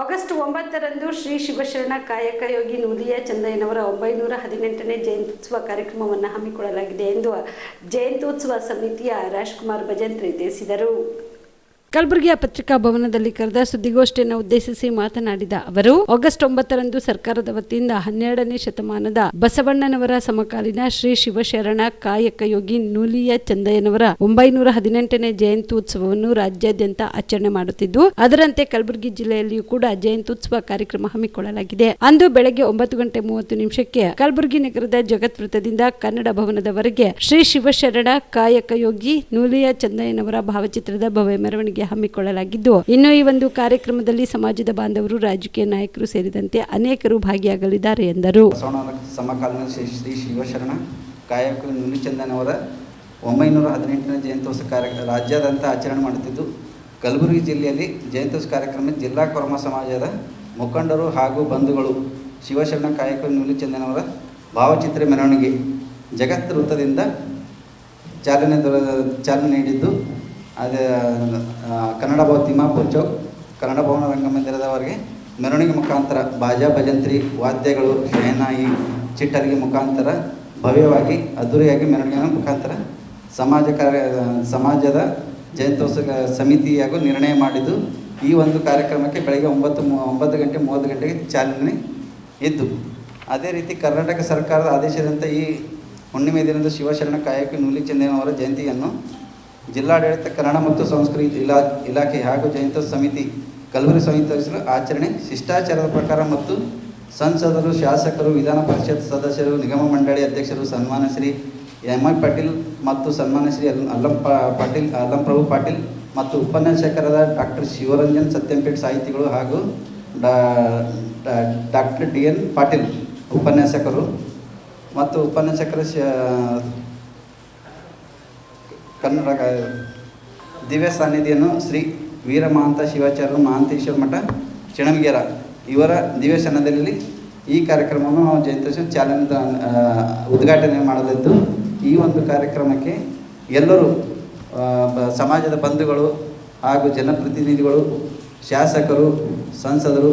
August ಒಂಬತ್ತರಂದು ಶ್ರೀ ಶಿವಶರಣ ಕಾಯಕ ಯೋಗಿ ನೂಲಿಯ ಚಂದಯ್ಯನವರ ಒಂಬೈನೂರ ಹದಿನೆಂಟನೇ ಜಯಂತ್ಯುತ್ಸವ ಕಾರ್ಯಕ್ರಮವನ್ನು ಹಮ್ಮಿಕೊಳ್ಳಲಾಗಿದೆ ಎಂದು ಜಯಂತ್ಯುತ್ಸವ ಸಮಿತಿಯ ರಾಜ್ಕುಮಾರ್ ಭಜಂತ್ರಿ ತಿಳಿಸಿದರು. ಕಲಬುರಗಿಯ ಪತ್ರಿಕಾ ಭವನದಲ್ಲಿ ಕರೆದ ಸುದ್ದಿಗೋಷ್ಠಿಯನ್ನು ಉದ್ದೇಶಿಸಿ ಮಾತನಾಡಿದ ಅವರು, ಆಗಸ್ಟ್ ಒಂಬತ್ತರಂದು ಸರ್ಕಾರದ ವತಿಯಿಂದ ಹನ್ನೆರಡನೇ ಶತಮಾನದ ಬಸವಣ್ಣನವರ ಸಮಕಾಲೀನ ಶ್ರೀ ಶಿವಶರಣ ಕಾಯಕ ಯೋಗಿ ನೂಲಿಯ ಚಂದಯ್ಯನವರ ಒಂಬೈನೂರ ಹದಿನೆಂಟನೇ ಜಯಂತ್ಯುತ್ಸವವನ್ನು ರಾಜ್ಯಾದ್ಯಂತ ಆಚರಣೆ ಮಾಡುತ್ತಿದ್ದು, ಅದರಂತೆ ಕಲಬುರಗಿ ಜಿಲ್ಲೆಯಲ್ಲಿಯೂ ಕೂಡ ಜಯಂತ್ಯುತ್ಸವ ಕಾರ್ಯಕ್ರಮ ಹಮ್ಮಿಕೊಳ್ಳಲಾಗಿದೆ. ಅಂದು ಬೆಳಗ್ಗೆ ಒಂಬತ್ತು ಗಂಟೆ ಮೂವತ್ತು ನಿಮಿಷಕ್ಕೆ ಕಲಬುರಗಿ ನಗರದ ಜಗತ್ ವೃತ್ತದಿಂದ ಕನ್ನಡ ಭವನದವರೆಗೆ ಶ್ರೀ ಶಿವಶರಣ ಕಾಯಕ ಯೋಗಿ ನೂಲಿಯ ಚಂದಯ್ಯನವರ ಭಾವಚಿತ್ರದ ಭವ್ಯ ಮೆರವಣಿಗೆ ಹಮ್ಮಿಕೊಳ್ಳಲಾಗಿದ್ದು, ಇನ್ನು ಈ ಒಂದು ಕಾರ್ಯಕ್ರಮದಲ್ಲಿ ಸಮಾಜದ ಬಾಂಧವರು, ರಾಜಕೀಯ ನಾಯಕರು ಸೇರಿದಂತೆ ಅನೇಕರು ಭಾಗಿಯಾಗಲಿದ್ದಾರೆ ಎಂದರು. ಸಮಕಾಲೀನ ಶ್ರೀ ಶ್ರೀ ಶಿವಶರಣ ಕಾಯಕ ಅವರ ಒಂಬೈನೂರ ಹದಿನೆಂಟನೇ ಜಯಂತ್ಯೋತ್ಸವ ಕಾರ್ಯಕ್ರಮ ರಾಜ್ಯಾದ್ಯಂತ ಆಚರಣೆ ಮಾಡುತ್ತಿದ್ದು, ಕಲಬುರಗಿ ಜಿಲ್ಲೆಯಲ್ಲಿ ಜಯಂತ್ಯೋತ್ಸವ ಕಾರ್ಯಕ್ರಮ ಜಿಲ್ಲಾ ಕೊರಮ ಸಮಾಜದ ಮುಖಂಡರು ಹಾಗೂ ಬಂಧುಗಳು, ಶಿವಶರಣ ಕಾಯಕ ಅವರ ಭಾವಚಿತ್ರ ಮೆರವಣಿಗೆ ಜಗತ್ ವೃತ್ತದಿಂದ ಚಾಲನೆ ದೊರ- ಚಾಲನೆ ನೀಡಿದ್ದು ಅದೇ ಕನ್ನಡ ಭವನ ತಿಮ್ಮಾಪುರ ಚೌಕ್ ಕನ್ನಡ ಭವನ ರಂಗಮಂದಿರದವರಿಗೆ ಮೆರವಣಿಗೆ ಮುಖಾಂತರ ಬಾಜಾ ಭಜಂತ್ರಿ ವಾದ್ಯಗಳು ಶಹನಾಯಿ ಚಿಟ್ಟರಿಗೆ ಮುಖಾಂತರ ಭವ್ಯವಾಗಿ, ಅದ್ದೂರಿಯಾಗಿ ಮೆರವಣಿಗೆ ಮುಖಾಂತರ ಸಮಾಜ ಕಾರ್ಯ, ಸಮಾಜದ ಜಯಂತ್ಯೋತ್ಸವ ಸಮಿತಿ ಹಾಗೂ ನಿರ್ಣಯ ಮಾಡಿದ್ದು, ಈ ಒಂದು ಕಾರ್ಯಕ್ರಮಕ್ಕೆ ಬೆಳಗ್ಗೆ ಒಂಬತ್ತು ಒಂಬತ್ತು ಗಂಟೆ, ಮೂವತ್ತು ಗಂಟೆಗೆ ಚಾಲನೆ ಇದ್ದು, ಅದೇ ರೀತಿ ಕರ್ನಾಟಕ ಸರ್ಕಾರದ ಆದೇಶದಂತೆ ಈ ಹುಣ್ಣಿಮೆ ದಿನದ ಶಿವಶರಣ ಕಾಯಕ, ನೂಲಿ ಚಂದನವರ ಜಯಂತಿಯನ್ನು ಜಿಲ್ಲಾಡಳಿತ, ಕನ್ನಡ ಮತ್ತು ಸಂಸ್ಕೃತಿ ಇಲಾ, ಇಲಾಖೆ ಹಾಗೂ ಜಯಂತ ಸಮಿತಿ ಕಲಬುರಗಿ ಸಂಯುಕ್ತ ಆಚರಣೆ, ಶಿಷ್ಟಾಚಾರದ ಪ್ರಕಾರ ಮತ್ತು ಸಂಸದರು, ಶಾಸಕರು, ವಿಧಾನ ಪರಿಷತ್ ಸದಸ್ಯರು, ನಿಗಮ ಮಂಡಳಿ ಅಧ್ಯಕ್ಷರು ಸನ್ಮಾನ ಶ್ರೀ ಎಂ. ಐ. ಪಾಟೀಲ್ ಮತ್ತು ಸನ್ಮಾನ ಶ್ರೀ ಅಲ್, ಅಲ್ಲಂ ಪಾಟೀಲ್, ಅಲ್ಲಂ ಪ್ರಭು ಪಾಟೀಲ್ ಮತ್ತು ಉಪನ್ಯಾಸಕರಾದ ಡಾಕ್ಟರ್ ಶಿವರಂಜನ್ ಸತ್ಯಂಪೇಟ್ ಸಾಹಿತಿಗಳು ಹಾಗೂ ಡಾಕ್ಟರ್ ಡಿ ಎನ್ ಪಾಟೀಲ್ ಉಪನ್ಯಾಸಕರು ಮತ್ತು ಉಪನ್ಯಾಸಕರ ಕನ್ನಡ ದಿವ್ಯ ಸಾನ್ನಿಧಿಯನ್ನು ಶ್ರೀ ವೀರಮಹಾಂತ ಶಿವಾಚಾರ್ಯ ಮಹಾಂತೇಶ್ವರ ಮಠ, ಚಿಣಮಗೇರ. ಇವರ ದಿವ್ಯ ಸನ್ನದಲ್ಲಿ ಈ ಕಾರ್ಯಕ್ರಮವನ್ನು ನಾವು ಜಯಂತೇಶ ಚಾಲನೆ ಉದ್ಘಾಟನೆ ಮಾಡಲಿದ್ದು, ಈ ಒಂದು ಕಾರ್ಯಕ್ರಮಕ್ಕೆ ಎಲ್ಲರೂ ಸಮಾಜದ ಬಂಧುಗಳು ಹಾಗೂ ಜನಪ್ರತಿನಿಧಿಗಳು, ಶಾಸಕರು, ಸಂಸದರು